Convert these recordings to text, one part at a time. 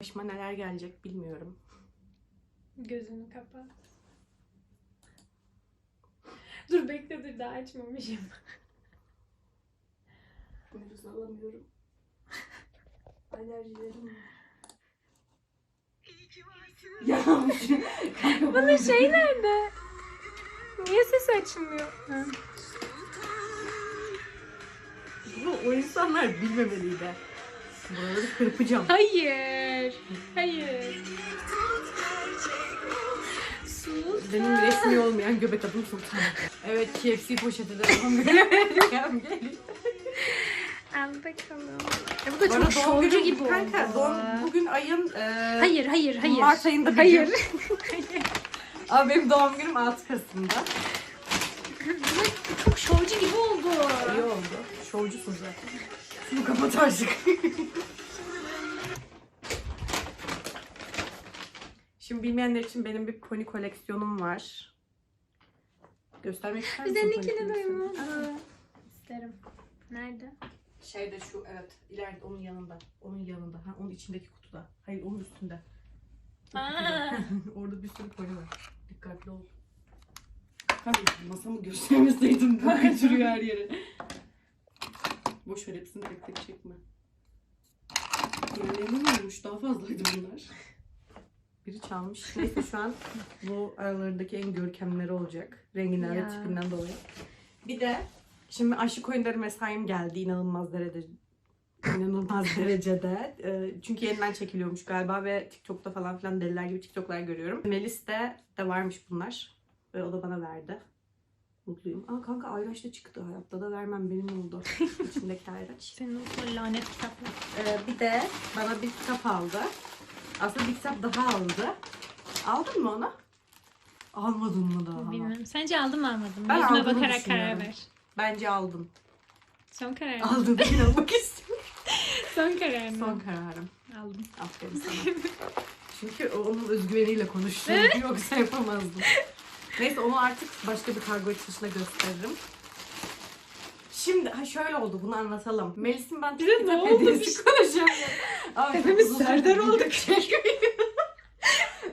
Başıma neler gelecek bilmiyorum. Gözünü kapat. Dur bekle dur daha açmamışım. Nefes alamıyorum. Alerjilerim var. Ya kanka Bunun şey nerede? Niye ses açmıyor? Ha. bunu o insanlar bilmemeliydi. Buraları kırpacağım. Hayır. Hayır. Benim resmi olmayan göbek adım Sultan. Evet KFC poşeti de doğum günü vereceğim. Geliyor. Al bakalım. Ya bu da çok doğum şovcu günüm- gibi oldu. Kanka doğum, bugün ayın... E, Hayır hayır hayır. Mart ayında bir Hayır. gün. Ama benim doğum günüm 6 Kasım'da. çok şovcu gibi oldu. İyi oldu. Şovcusun zaten. Şunu kapat artık. Şimdi bilmeyenler için benim bir pony koleksiyonum var. Göstermek ister misin? Koleksiyonunu? duymak. İsterim. Nerede? Şeyde şu evet ileride onun yanında. Onun yanında. Ha, onun içindeki kutuda. Hayır onun üstünde. O Aa. kutuda. Orada bir sürü pony var. Dikkatli ol. Kanka masamı göstermeseydim daha kaçırıyor her yere. Boş ver hepsini tek tek çekme. Yerlerine mi olmuş? Daha fazlaydı bunlar. Biri çalmış. Neyse şu an bu aralarındaki en görkemleri olacak. Renginden ve Ya. tipinden dolayı. Bir de şimdi aşık oyunları mesaim geldi inanılmaz derecede. inanılmaz derecede. Ee, Çünkü yeniden çekiliyormuş galiba ve TikTok'ta falan filan deliler gibi TikTok'lar görüyorum. Melis'te de varmış bunlar. Ve o da bana verdi. Mutluyum. Aa kanka Ayraç da çıktı. Hayatta da vermem benim oldu. İçindeki Ayraç. Senin o lanet kitaplar. Ee, bir de bana bir kitap aldı. Aslında bir kitap daha aldı. Aldın mı onu? Almadın mı daha? Bilmiyorum. Sence aldım mı almadım mı? Ben Yüzüme bakarak karar ver. Bence aldın. Son karar mı? Aldın. İnanmak istiyorum. Son karar mı? Son kararım. Aldım. Aferin sana. Çünkü onun özgüveniyle konuştum. Yoksa yapamazdım. Neyse onu artık başka bir kargo açılışına gösteririm. Şimdi ha şöyle oldu bunu anlatalım. Melis'in ben Bir de ne oldu? hediyesi konuşacağım. Ama çok Hepimiz Serdar olduk.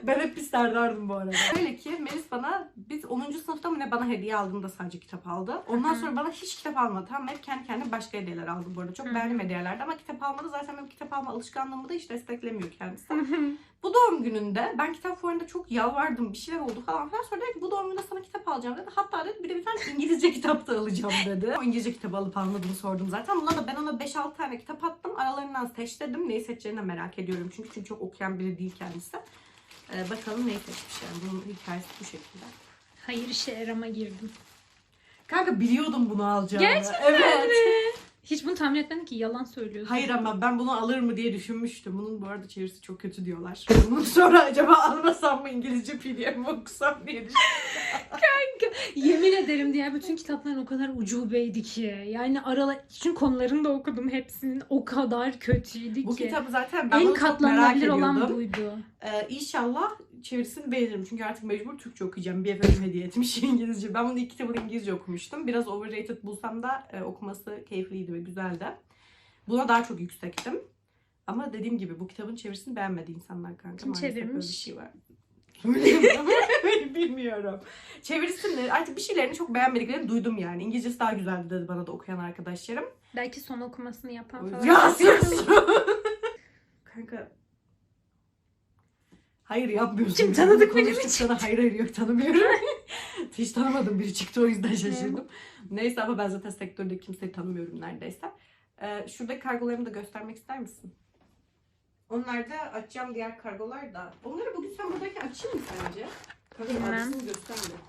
ben hep bir Serdar'dım bu arada. Şöyle ki Melis bana biz 10. sınıfta mı ne bana hediye aldığında sadece kitap aldı. Ondan sonra bana hiç kitap almadı. Tamam hep kendi kendine başka hediyeler aldı bu arada. Çok beğendim hediyelerdi ama kitap almadı. Zaten benim kitap alma alışkanlığımı da hiç desteklemiyor kendisi. Bu doğum gününde ben kitap fuarında çok yalvardım. Bir şeyler oldu falan filan. Sonra dedi ki bu doğum gününde sana kitap alacağım dedi. Hatta dedi bir de bir tane İngilizce kitap da alacağım dedi. O İngilizce kitabı alıp almadığını sordum zaten. Buna da ben ona 5-6 tane kitap attım. Aralarından seçtim. Neyi seçeceğini de merak ediyorum. Çünkü, çünkü çok okuyan biri değil kendisi. Ee, bakalım neyi seçmiş yani. Bunun hikayesi bu şekilde. Hayır işe arama girdim. Kanka biliyordum bunu alacağını. Gerçekten Evet. Hiç bunu tahmin etmedim ki yalan söylüyorsun. Hayır ama ben bunu alır mı diye düşünmüştüm. Bunun bu arada çevirisi çok kötü diyorlar. Bunun sonra acaba almasam mı İngilizce pdf mi okusam diye düşündüm. Yemin ederim diğer bütün kitapların o kadar ucubeydi ki. Yani aralar çünkü konularını da okudum hepsinin o kadar kötüydü Bu ki. kitabı zaten ben en bunu çok merak olan buydu. Ee, inşallah çevirisini beğenirim. Çünkü artık mecbur Türkçe okuyacağım. Bir efendim hediye etmiş İngilizce. Ben bunu ilk kitabını İngilizce okumuştum. Biraz overrated bulsam da e, okuması keyifliydi ve güzeldi. Buna daha çok yüksektim. Ama dediğim gibi bu kitabın çevirisini beğenmedi insanlar kanka. Kim Maalesef çevirmiş? Böyle bir şey var. Bilmiyorum. Çevirisini artık bir şeylerini çok beğenmediklerini duydum yani. İngilizcesi daha güzeldi dedi bana da okuyan arkadaşlarım. Belki son okumasını yapan falan. Ya! Kanka. Hayır yapmıyorsun. Kim tanıdık Konuştuk benim için? Sana hayır hayır yok tanımıyorum. Hiç tanımadım biri çıktı o yüzden şaşırdım. Neyse ama ben zaten sektörde kimseyi tanımıyorum neredeyse. Ee, şuradaki kargolarımı da göstermek ister misin? Onlar da açacağım diğer kargolar da. Onları bugün sen buradayken açayım mı sence? Bilmem. adresini gösterme.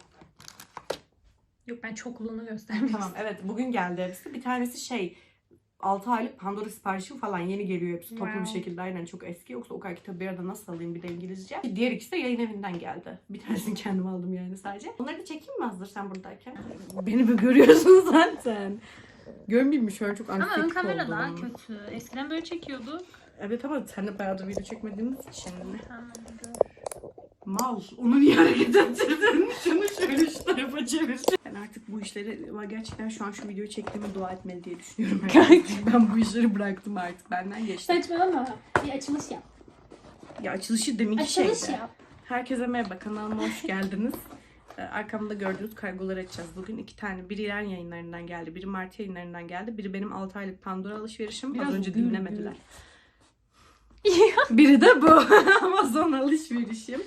Yok ben çokluğunu göstermek Tamam evet bugün geldi hepsi. Bir tanesi şey 6 aylık Pandora siparişi falan yeni geliyor hepsi toplu bir Wow. şekilde aynen çok eski yoksa o kadar kitabı bir arada nasıl alayım bir de İngilizce. Diğer ikisi de yayın evinden geldi. Bir tanesini kendim aldım yani sadece. Onları da çekeyim mi hazır sen buradayken? Beni mi görüyorsun zaten? Görmeyeyim mi şu an çok Ama ön anksiyetik kamera oldum. daha kötü. Eskiden böyle çekiyorduk. Evet ama seninle bayağıdır video çekmediğimiz için. Tamam. Mal. Onu niye hareket ettirdin? Şunu şöyle şu tarafa çevir. Artık bu işleri gerçekten şu an şu videoyu çektiğime dua etmeli diye düşünüyorum. ben bu işleri bıraktım artık. Benden geçti. Saçmalama. Bir açılış yap. Ya açılışı deminki Açılış şeydi. yap. Herkese merhaba kanalıma hoş geldiniz. Ee, Arkamda gördüğünüz kargoları açacağız. Bugün iki tane. Biri İran yayınlarından geldi. Biri Mart yayınlarından geldi. Biri benim 6 aylık Pandora alışverişim. Biraz Az önce gül dinlemediler. Biri de bu. Amazon alışverişim.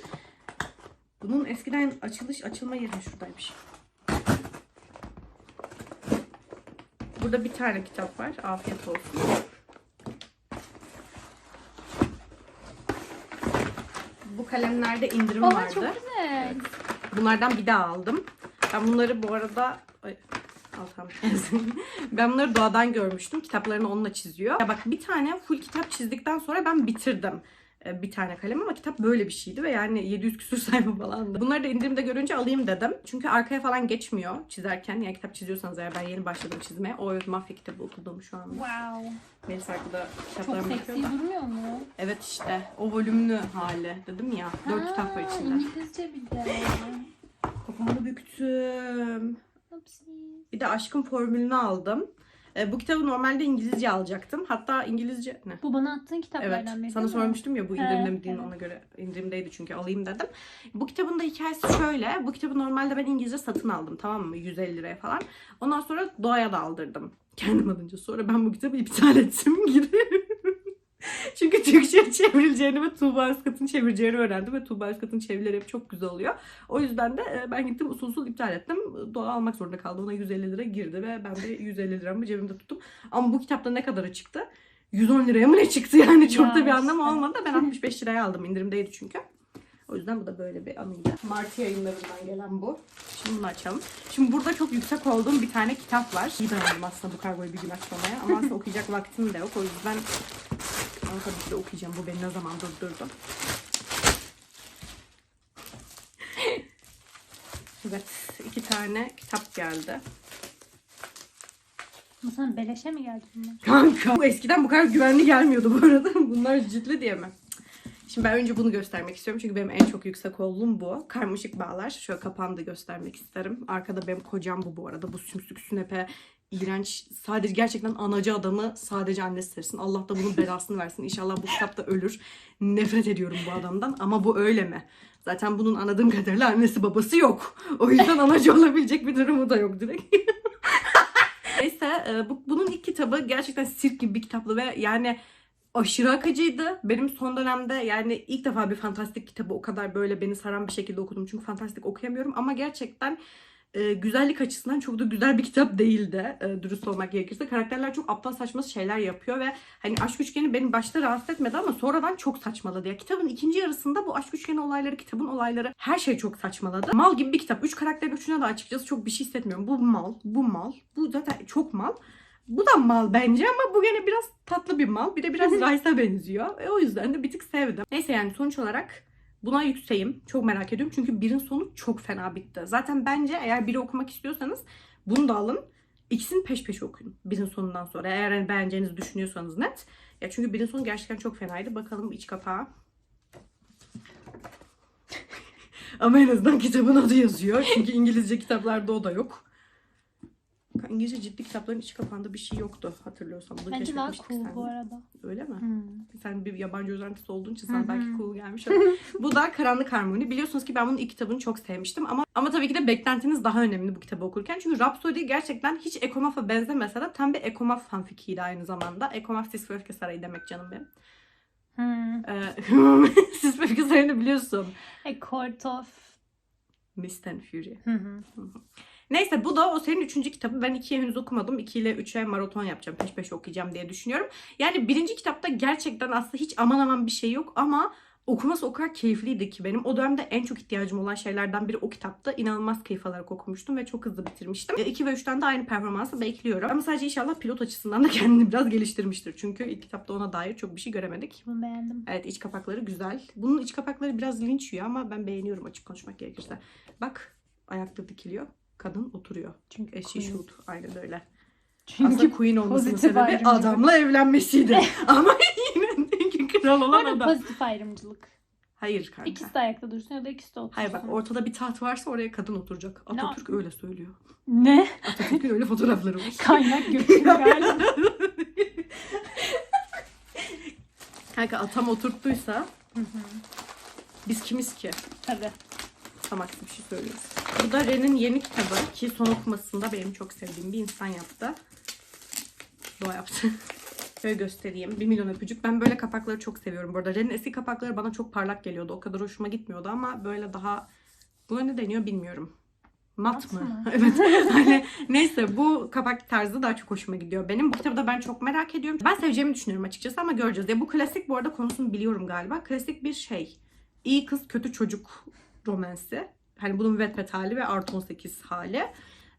Bunun eskiden açılış açılma yeri şuradaymış. Burada bir tane kitap var. Afiyet olsun. Bu kalemlerde indirim Aa vardı. çok güzel. Bunlardan bir daha aldım. Ben bunları bu arada Ay, ben bunları doğadan görmüştüm. Kitaplarını onunla çiziyor. Ya bak bir tane full kitap çizdikten sonra ben bitirdim. Ee, Bir tane kalem ama kitap böyle bir şeydi ve yani 700 küsür sayfa falandı. Bunları da indirimde görünce alayım dedim. Çünkü arkaya falan geçmiyor çizerken. Yani kitap çiziyorsanız eğer ben yeni başladım çizmeye. O evet mafya kitabı okudum şu anda. Wow. Melis arkada Çok kitaplarıma seksi bakıyor da. durmuyor mu? Evet işte o volümlü hali dedim ya. Dört Ha, kitap var içinde. İngilizce bir de. Kafamı büktüm. Upsi. Bir de aşkın formülünü aldım. E, bu kitabı normalde İngilizce alacaktım. Hatta İngilizce ne? Bu bana attığın Evet. kitaplardan biri Sana mi? sormuştum ya bu indirimde mi değil evet. ona göre indirimdeydi çünkü alayım dedim. Bu kitabın da hikayesi şöyle. Bu kitabı normalde ben İngilizce satın aldım tamam mı? 150 liraya falan. Ondan sonra Doğa'ya da aldırdım. Kendim alınca. Sonra ben bu kitabı iptal ettim geri. Çünkü Türkçe çevrileceğini ve Tuğba Özkat'ın çevireceğini öğrendim ve Tuğba Özkat'ın çevirileri hep çok güzel oluyor. O yüzden de e, ben gittim usul usul iptal ettim. Doğa almak zorunda kaldı. Ona 150 lira girdi ve ben de 150 liramı cebimde tuttum. Ama bu kitapta ne kadara çıktı? 110 liraya mı ne çıktı yani çok Ya da bir anlamı işte. olmadı. Ben 65 liraya aldım indirimdeydi çünkü. O yüzden bu da böyle bir anıydı. Mart yayınlarından gelen bu. Şimdi bunu açalım. Şimdi burada çok yüksek olduğum bir tane kitap var. İyi dayandım aslında bu kargoyu bir gün açmamaya. Ama aslında okuyacak vaktim de yok. O yüzden ama tabii ki de okuyacağım. Bu beni ne zaman durdurdu. Evet. iki tane kitap geldi. Bu sana beleşe mi geldi bunlar? Kanka. Bu eskiden bu kadar güvenli gelmiyordu bu arada. Bunlar ciddi diye mi? Şimdi ben önce bunu göstermek istiyorum. Çünkü benim en çok yüksek olduğum bu. Karmaşık bağlar. Şöyle kapağını da göstermek isterim. Arkada benim kocam bu bu arada. Bu sümsük sünepe iğrenç. Sadece gerçekten anacı adamı sadece annesi sevsin. Allah da bunun belasını versin. İnşallah bu kitapta ölür. Nefret ediyorum bu adamdan. Ama bu öyle mi? Zaten bunun anladığım kadarıyla annesi babası yok. O yüzden anacı olabilecek bir durumu da yok direkt. Neyse e, bu, bunun ilk kitabı gerçekten sirk gibi bir kitaplı ve yani aşırı akıcıydı. Benim son dönemde yani ilk defa bir fantastik kitabı o kadar böyle beni saran bir şekilde okudum. Çünkü fantastik okuyamıyorum ama gerçekten e, güzellik açısından çok da güzel bir kitap değildi. E, dürüst olmak gerekirse. Karakterler çok aptal saçma şeyler yapıyor ve hani aşk üçgeni beni başta rahatsız etmedi ama sonradan çok saçmaladı. Ya kitabın ikinci yarısında bu aşk üçgeni olayları, kitabın olayları her şey çok saçmaladı. Mal gibi bir kitap. Üç karakterin üçüne de açıkçası çok bir şey hissetmiyorum. Bu mal, bu mal, bu zaten çok mal. Bu da mal bence ama bu gene biraz tatlı bir mal. Bir de biraz Rice'a benziyor. E, o yüzden de bir tık sevdim. Neyse yani sonuç olarak buna yükseğim. Çok merak ediyorum. Çünkü birin sonu çok fena bitti. Zaten bence eğer biri okumak istiyorsanız bunu da alın. İkisini peş peşe okuyun. Birin sonundan sonra. Eğer hani beğeneceğinizi düşünüyorsanız net. Ya çünkü birin sonu gerçekten çok fenaydı. Bakalım iç kapağı. Ama en azından kitabın adı yazıyor. Çünkü İngilizce kitaplarda o da yok. İngilizce ciddi kitapların iç kapağında bir şey yoktu hatırlıyorsam. Bunu Bence daha cool seninle. bu arada. Öyle mi? Hmm. Sen bir yabancı özentisi olduğun için sana belki cool gelmiş. olabilir. Bu da Karanlık Harmoni. Biliyorsunuz ki ben bunun ilk kitabını çok sevmiştim ama ama tabii ki de beklentiniz daha önemli bu kitabı okurken. Çünkü Rhapsody gerçekten hiç Ekomaf'a benzemese de tam bir Ekomaf fanfikiydi aynı zamanda. Ekomaf Sis ve Öfke Sarayı demek canım benim. Hmm. Ee, Sis ve Öfke Sarayı'nı biliyorsun. A Court of... Mist and Fury. Hı hı. Neyse bu da o senin üçüncü kitabı. Ben ikiye henüz okumadım. İki ile üçe maraton yapacağım. Peş peşe okuyacağım diye düşünüyorum. Yani birinci kitapta gerçekten aslında hiç aman aman bir şey yok ama okuması o kadar keyifliydi ki benim o dönemde en çok ihtiyacım olan şeylerden biri o kitapta. İnanılmaz keyif alarak okumuştum ve çok hızlı bitirmiştim. 2 ve 3'ten de aynı performansı bekliyorum. Ama sadece inşallah pilot açısından da kendini biraz geliştirmiştir. Çünkü ilk kitapta ona dair çok bir şey göremedik. Bunu beğendim. Evet iç kapakları güzel. Bunun iç kapakları biraz linç yiyor ama ben beğeniyorum açık konuşmak gerekirse. Bak ayakta dikiliyor. Kadın oturuyor. Çünkü E, she queen. should. Aynen öyle. Çünkü Aslında queen olmasının pozitif sebebi ayrımcılık. adamla evlenmesiydi. ama yine çünkü kral olan Orada adam. pozitif ayrımcılık. Hayır kanka. İkisi de ayakta dursun ya da ikisi de otursun. Hayır bak ortada bir taht varsa oraya kadın oturacak. Ne Atatürk öyle söylüyor. Ne? Atatürk'ün öyle fotoğrafları var. Kaynak götürüyor galiba. Kanka atam oturttuysa Biz kimiz ki? Tabii. Tam aksi bir şey söylüyoruz. Bu da Ren'in yeni kitabı ki son okumasında benim çok sevdiğim bir insan yaptı. Doğa yaptı. Böyle göstereyim. Bir milyon öpücük. Ben böyle kapakları çok seviyorum. Bu arada Ren'in eski kapakları bana çok parlak geliyordu. O kadar hoşuma gitmiyordu ama böyle daha... Buna ne deniyor bilmiyorum. Mat Mat mı? mı? evet. Hani neyse bu kapak tarzı daha çok hoşuma gidiyor benim. Bu kitabı da ben çok merak ediyorum. Ben seveceğimi düşünüyorum açıkçası ama göreceğiz. Ya bu klasik bu arada konusunu biliyorum galiba. Klasik bir şey. İyi kız kötü çocuk romansı. Hani bunun Wattpad hali ve artı 18 hali.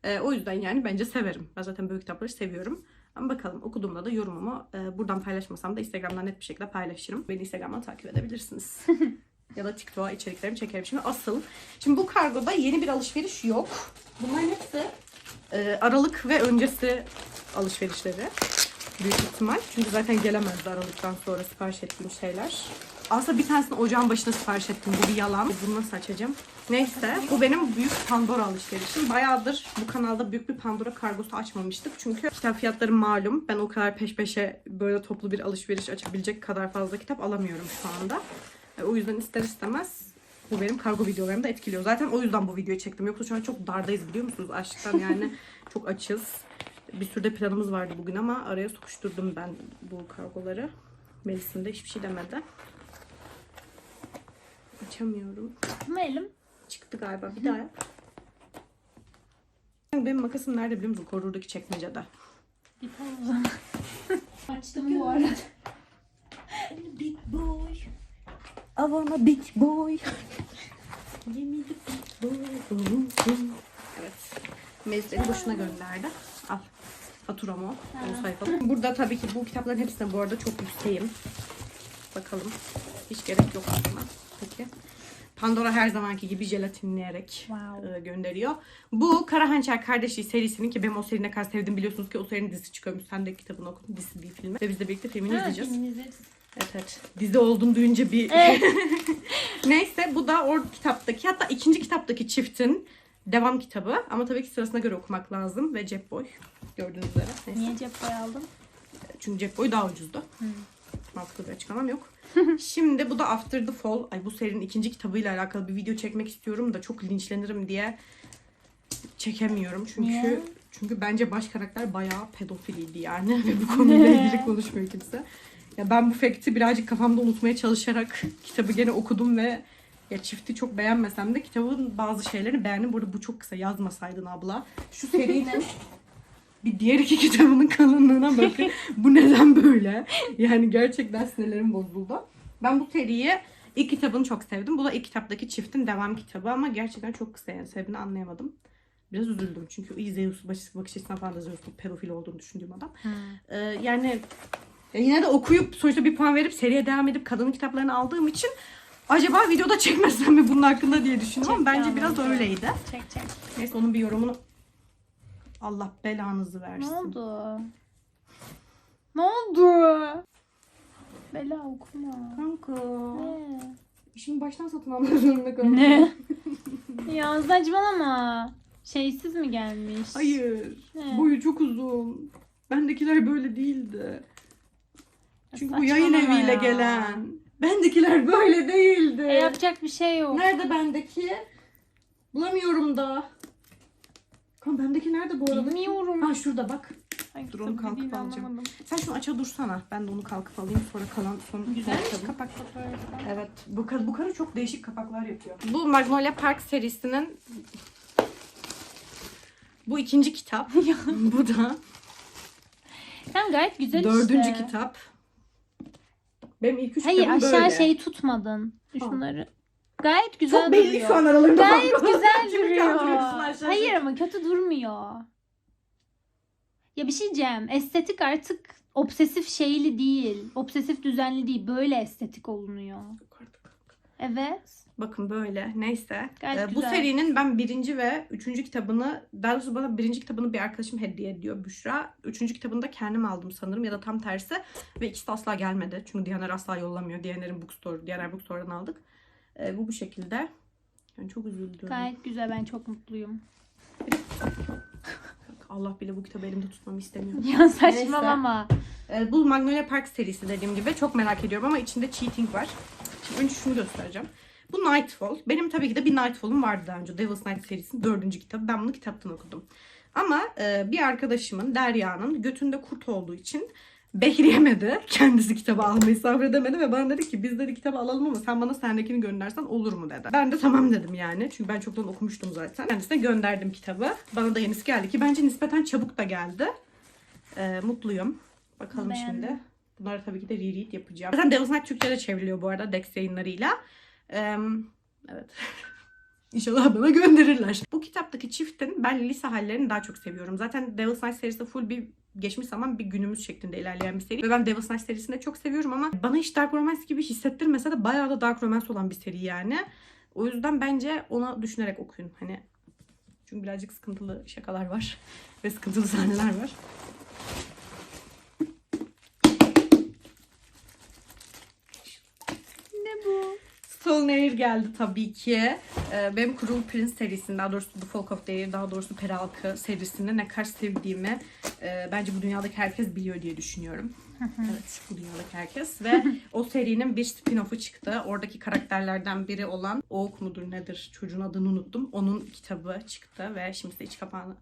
Ee, o yüzden yani bence severim. Ben zaten böyle kitapları seviyorum. Ama bakalım okuduğumda da yorumumu e, buradan paylaşmasam da Instagram'dan net bir şekilde paylaşırım. Beni Instagram'dan takip edebilirsiniz. ya da TikTok'a içeriklerimi çekerim. Şimdi asıl. Şimdi bu kargoda yeni bir alışveriş yok. Bunların hepsi e, Aralık ve öncesi alışverişleri. Büyük ihtimal. Çünkü zaten gelemezdi Aralık'tan sonra sipariş ettiğim şeyler. Aslında bir tanesini ocağın başına sipariş ettim. Bu bir yalan. Bunu nasıl açacağım? Neyse. Bu benim büyük Pandora alışverişim. Bayağıdır bu kanalda büyük bir Pandora kargosu açmamıştık. Çünkü kitap fiyatları malum. Ben o kadar peş peşe böyle toplu bir alışveriş açabilecek kadar fazla kitap alamıyorum şu anda. E, O yüzden ister istemez bu benim kargo videolarımı da etkiliyor. Zaten o yüzden bu videoyu çektim. Yoksa şu an çok dardayız biliyor musunuz? Açlıktan yani çok açız. Bir sürü de planımız vardı bugün ama araya sokuşturdum ben bu kargoları. Melis'in de hiçbir şey demedi. Açamıyorum. Ama elim Çıktı galiba. Bir daha yap. Benim makasım nerede biliyor musun? Koridordaki çekmecede. bir o zaman. Açtım bu arada. Big boy. I wanna big boy. Give me the big boy. Evet. Melis'leri boşuna gönderdi. Al. Faturam o. Onu sayfalım. Burada tabii ki bu kitapların hepsine bu arada çok yükseğim. Bakalım. Hiç gerek yok aslında. Peki. Pandora her zamanki gibi jelatinleyerek Wow. e, gönderiyor. Bu Kara Hançer Kardeşi serisinin ki benim o serinin ne kadar sevdiğimi biliyorsunuz ki o serinin dizisi çıkıyormuş. Sen de kitabını okudun. Dizisi değil filmi. Ve biz de birlikte filmini izleyeceğiz. Evet evet. Dizi olduğunu duyunca bir... Evet. Neyse bu da o kitaptaki hatta ikinci kitaptaki çiftin devam kitabı. Ama tabii ki sırasına göre okumak lazım. Ve cep boy. Gördüğünüz üzere. Neyse. Niye cep boy aldım? Çünkü cep boyu daha ucuzdu. Mantıklı bir açıklamam yok. Şimdi bu da After the Fall. Ay bu serinin ikinci kitabıyla alakalı bir video çekmek istiyorum da çok linçlenirim diye çekemiyorum. Çünkü Niye? çünkü bence baş karakter bayağı pedofiliydi yani ve bu konuyla ilgili konuşmuyor kimse. Ya ben bu fakti birazcık kafamda unutmaya çalışarak kitabı gene okudum ve ya çifti çok beğenmesem de kitabın bazı şeylerini beğendim. Burada bu çok kısa yazmasaydın abla. Şu serinin bir diğer iki kitabının kalınlığına bakın. bu neden böyle? Yani gerçekten sinirlerim bozuldu. Ben bu seriyi ilk kitabını çok sevdim. Bu da ilk kitaptaki çiftin devam kitabı ama gerçekten çok kısa yani sebebini anlayamadım. Biraz üzüldüm çünkü Zeus bakış, açısından falan da Zeus'un pedofil olduğunu düşündüğüm adam. Ee, yani ya yine de okuyup sonuçta bir puan verip seriye devam edip kadının kitaplarını aldığım için acaba videoda çekmesem mi bunun hakkında diye düşündüm ama Çek bence ya, biraz bence. öyleydi. Çek çek. Neyse onun bir yorumunu Allah belanızı Ne versin. oldu? Ne oldu? Bela okuma. Kanka. Ne? İşimi baştan satın almak zorunda kaldım. Ne? ya saçmalama. Şeysiz mi gelmiş? Hayır. Ne? Boyu çok uzun. Bendekiler böyle değildi. Çünkü bu yayın Saçmalama eviyle ya. gelen. Bendekiler böyle değildi. E, yapacak bir şey yok. Nerede bendeki? Bulamıyorum da. Kan bendeki nerede bu arada? Bilmiyorum. Ha şurada bak. Ay, dur onu kitabı kalkıp alacağım. anlamadım. Sen şunu aça dursana. Ben de onu kalkıp alayım. Sonra kalan son Güzelmiş kitabı. kapak fotoğrafı. Evet. Bu, kar- bu karı çok değişik kapaklar yapıyor. Bu Magnolia Park serisinin bu ikinci kitap. bu da Sen gayet güzel dördüncü işte. kitap. Benim ilk üç Hayır kitabım aşağı böyle. şeyi tutmadın. Şunları. Gayet güzel Çok belli duruyor. şu an aralarında. Gayet güzel Kimi duruyor. kandırıyorsun Hayır ama kötü durmuyor. Ya bir şey diyeceğim. Estetik artık obsesif şeyli değil. Obsesif düzenli değil. Böyle estetik olunuyor. Evet. Bakın böyle. Neyse. Gayet Ee, bu güzel. serinin ben birinci ve üçüncü kitabını, daha doğrusu bana birinci kitabını bir arkadaşım hediye ediyor Büşra. Üçüncü kitabını da kendim aldım sanırım ya da tam tersi. Ve ikisi de asla gelmedi. Çünkü Diyaner asla yollamıyor. Diyaner'in bookstore, Diyaner bookstore'dan aldık. Ee, bu bu şekilde. Yani çok üzüldüm. Gayet güzel. Ben çok mutluyum. Allah bile bu kitabı elimde tutmamı istemiyor. Ya saçmalama. Ee, bu Magnolia Park serisi dediğim gibi çok merak ediyorum ama içinde cheating var. Önce şunu göstereceğim. Bu Nightfall. Benim tabii ki de bir Nightfall'um vardı daha önce. Devil's Night serisinin dördüncü kitabı. Ben bunu kitaptan okudum. Ama e, bir arkadaşımın, Derya'nın götünde kurt olduğu için bekleyemedi. Kendisi kitabı almayı sabredemedi ve bana dedi ki biz dedi kitabı alalım ama sen bana sendekini göndersen olur mu dedi. Ben de tamam dedim yani. Çünkü ben çoktan okumuştum zaten. Kendisine gönderdim kitabı. Bana da yenisi geldi ki bence nispeten çabuk da geldi. E, mutluyum. Bakalım Beğendim. şimdi. Bunları tabii ki de reread yapacağım. Zaten Devil's Night Türkçe'de çevriliyor bu arada Dex yayınlarıyla. Ee, evet. İnşallah bana gönderirler. Bu kitaptaki çiftin ben lise hallerini daha çok seviyorum. Zaten Devil's Night serisi full bir geçmiş zaman bir günümüz şeklinde ilerleyen bir seri. Ve ben Devil's Night serisini de çok seviyorum ama bana hiç Dark Romance gibi hissettirmese de bayağı da Dark Romance olan bir seri yani. O yüzden bence ona düşünerek okuyun. Hani çünkü birazcık sıkıntılı şakalar var ve sıkıntılı sahneler var. Ne bu? Stolen Air geldi tabii ki. Ee, benim Cruel Prince serisinin, daha doğrusu The Folk of the Air, daha doğrusu Peri Halkı serisini ne kadar sevdiğimi e, bence bu dünyadaki herkes biliyor diye düşünüyorum. evet, bu dünyadaki herkes. Ve o serinin bir spin-off'u çıktı. Oradaki karakterlerden biri olan Oak mudur nedir çocuğun adını unuttum. Onun kitabı çıktı ve şimdi size iç kapağını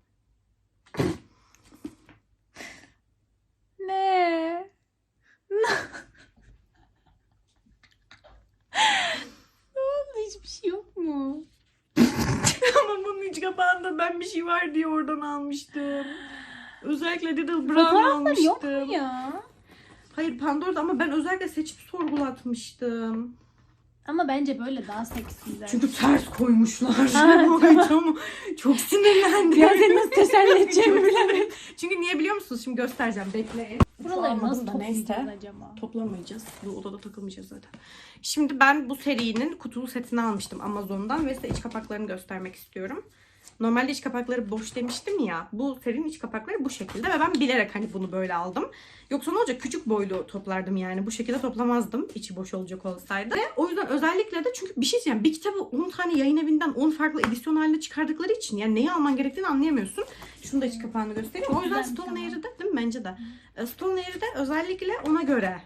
ne oldu? Hiçbir şey yok mu? Ama bunun iç kapağında ben bir şey var diye oradan almıştım. Özellikle Little Brown Fotoğrafları almıştım. yok mu ya? Hayır Pandora'da ama ben özellikle seçip sorgulatmıştım. Ama bence böyle daha seksi güzel. Çünkü ters koymuşlar. Ha, Ay, tamam. Çok sinirlendim. Ya seni nasıl teselli bilemedim. Çünkü niye biliyor musunuz? Şimdi göstereceğim. Bekleyin. Buraları nasıl toplayacağız acaba? Toplamayacağız. Bu odada takılmayacağız zaten. Şimdi ben bu serinin kutulu setini almıştım Amazon'dan ve size iç kapaklarını göstermek istiyorum. Normalde iç kapakları boş demiştim ya. Bu serinin iç kapakları bu şekilde ve ben bilerek hani bunu böyle aldım. Yoksa ne olacak? Küçük boylu toplardım yani. Bu şekilde toplamazdım içi boş olacak olsaydı. Ve o yüzden özellikle de çünkü bir şey diyeceğim. Bir kitabı 10 tane yayın evinden 10 farklı edisyon halinde çıkardıkları için yani neyi alman gerektiğini anlayamıyorsun. Şunu da iç kapağını göstereyim. Çok o yüzden Stone da değil mi? Bence de. Stone Air'ı da özellikle ona göre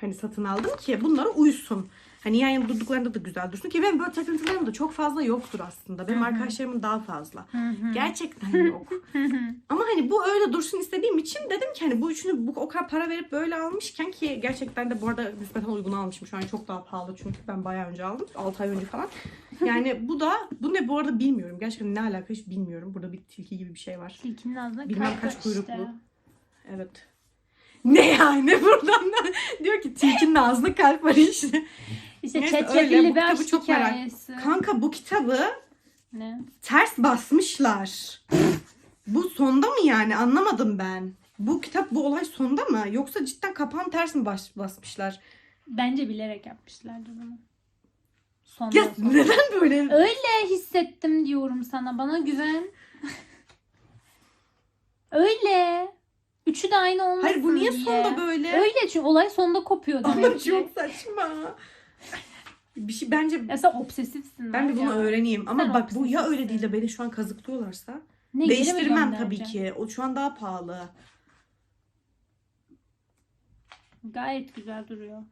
hani satın aldım ki bunlara uysun. Hani yan yana durduklarında da güzel dursun ki benim böyle takıntılarım da çok fazla yoktur aslında. Benim Hı hı. arkadaşlarımın daha fazla. Hı hı. Gerçekten yok. Ama hani bu öyle dursun istediğim için dedim ki hani bu üçünü bu o kadar para verip böyle almışken ki gerçekten de bu arada nispeten uygun almışım. Şu an çok daha pahalı çünkü ben bayağı önce aldım. 6 ay önce falan. Yani bu da bu ne bu arada bilmiyorum. Gerçekten ne alaka hiç bilmiyorum. Burada bir tilki gibi bir şey var. Tilkinin ağzına Bilmem kaç kuyruklu. işte. Evet. Ne yani buradan diyor ki tilkinin ağzında kalp var işte. İşte Neyse, öyle. çetrefilli Bu bir kitabı aşk çok merak- hikayesi. Kanka bu kitabı Ne? ters basmışlar. bu sonda mı yani anlamadım ben. Bu kitap bu olay sonda mı yoksa cidden kapağın ters mi bas- basmışlar? Bence bilerek yapmışlardır bunu. Son Ya olsun. neden böyle? Öyle hissettim diyorum sana. Bana güven. Öyle. Üçü de aynı olmasın Hayır bu niye diye. sonda böyle? Öyle çünkü olay sonda kopuyor Ama demek ki. çok saçma. Bir şey bence Ya sen obsesifsin. ben de bunu öğreneyim. Ama Sen bak bu ya obsesifsin. öyle değil de beni şu an kazıklıyorlarsa Ne, geri mi değiştirmem tabii göndereceksin? ki. O şu an daha pahalı. Gayet güzel duruyor.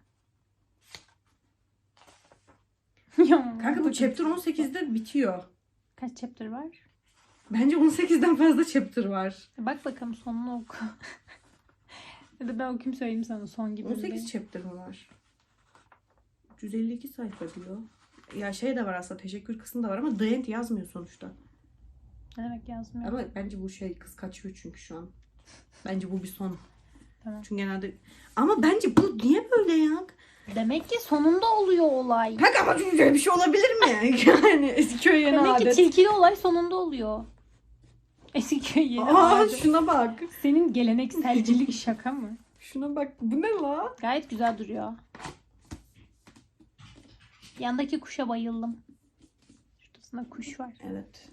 ya, Kanka bu chapter 18'de bitiyor. Kaç chapter var? Bence 18'den fazla chapter var. Bak bakalım sonunu oku. ya da ben okuyayım söyleyeyim sana son gibi. 18 chapter mı var? 352 sayfa diyor. Ya şey de var aslında teşekkür kısmı da var ama end yazmıyor sonuçta. Ne demek yazmıyor? Ama bence bu şey kız kaçıyor çünkü şu an. Bence bu bir son. Tamam. Çünkü genelde... Ama bence bu niye böyle ya? Demek ki sonunda oluyor olay. Kanka ama böyle bir şey olabilir mi? yani eski köy yeni Demek ki adet. tilkili olay sonunda oluyor. Eski köy yeni Aa adet. şuna bak. Senin gelenekselcilik şaka mı? Şuna bak. Bu ne la? Gayet güzel duruyor. Yandaki kuşa bayıldım. Şurasında kuş var. Evet.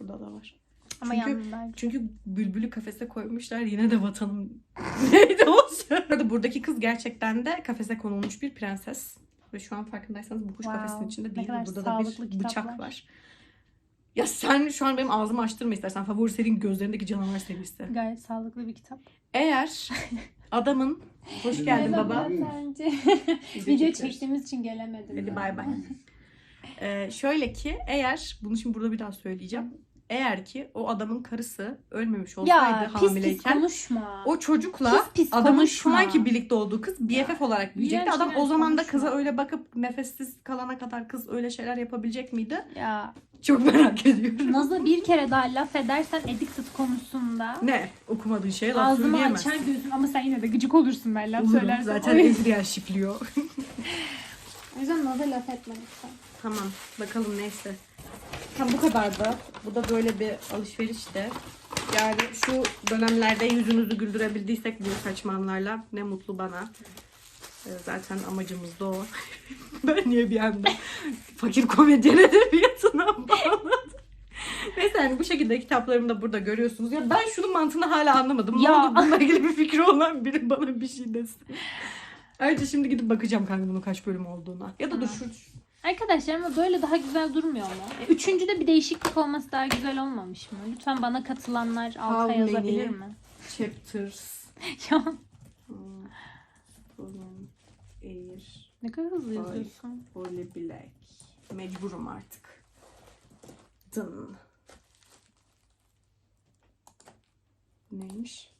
Burada da var. Ama Çünkü- yanındaydı. Çünkü bülbülü kafese koymuşlar. Yine de vatanım neydi o? Arada buradaki kız gerçekten de kafese konulmuş bir prenses. Ve şu an farkındaysanız bu kuş Wow, kafesin içinde ne değil. kadar Burada da sağlıklı bir kitaplar. bıçak var. Ya sen şu an benim ağzımı açtırma istersen. Favori serin gözlerindeki canavar serisi. Gayet sağlıklı bir kitap. Eğer adamın... Hoş geldin Merhaba, baba. Bence. Video çektiğimiz için gelemedim. Hadi bay bay. Ee, şöyle ki eğer bunu şimdi burada bir daha söyleyeceğim. Eğer ki o adamın karısı ölmemiş olsaydı Ya pis pis hamileyken konuşma. o çocukla Pis pis adamın şu anki birlikte olduğu kız BFF olarak büyüyecekti. Adam o zaman da kıza öyle bakıp nefessiz kalana kadar kız öyle şeyler yapabilecek miydi? Ya Çok merak ediyorum. Naz'a bir kere daha laf edersen addicted konusunda Ne? Okumadığın şeye laf ağzımı söyleyemezsin. açar gözüm ama sen yine de gıcık olursun ben laf Olurum. söylersen. Zaten Ezreal şifliyor. O yüzden Naz'a laf etme lütfen. Tamam. Bakalım neyse. Tam bu kadar da. Bu da böyle bir alışverişti. Yani şu dönemlerde yüzünüzü güldürebildiysek bu saçmalarla ne mutlu bana. Ee, Zaten amacımız da o. ben niye bir anda fakir komedyen edebiyatına bağladım. Neyse yani bu şekilde kitaplarımı da burada görüyorsunuz. Ya ben şunun mantığını hala anlamadım. Ya. Ne olur bununla ilgili bir fikri olan biri bana bir şey desin. Ayrıca şimdi gidip bakacağım kanka bunun kaç bölüm olduğuna. Ya da dur şu Arkadaşlar ama böyle daha güzel durmuyor mu? E, Üçüncüde bir değişiklik olması daha güzel olmamış mı? Lütfen bana katılanlar alta How yazabilir many? mi? chapters ya Hmm, Colin, Air, ne kadar hızlı Ay. yazıyorsun. Holly Black. Mecburum artık. Dın. Neymiş?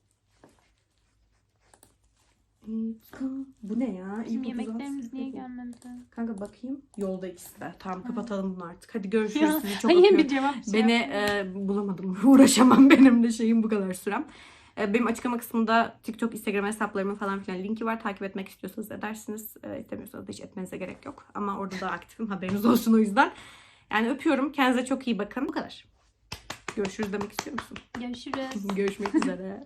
Bu ne ya? Bizim yemeklerimiz niye gelmedi? Kanka bakayım. Yolda ikisi de. Tamam kapatalım bunu artık. Hadi görüşürüz. Ya, Sizi çok Hayır bir cevap şey Beni e, bulamadım. Uğraşamam benim de şeyim bu kadar sürem. E, benim açıklama kısmında TikTok, Instagram hesaplarımın falan filan linki var. Takip etmek istiyorsanız edersiniz. E, istemiyorsanız da hiç etmenize gerek yok. Ama orada da aktifim. Haberiniz olsun o yüzden. Yani öpüyorum. Kendinize çok iyi bakın. Bu kadar. Görüşürüz demek istiyor musun? Görüşürüz. Görüşmek üzere.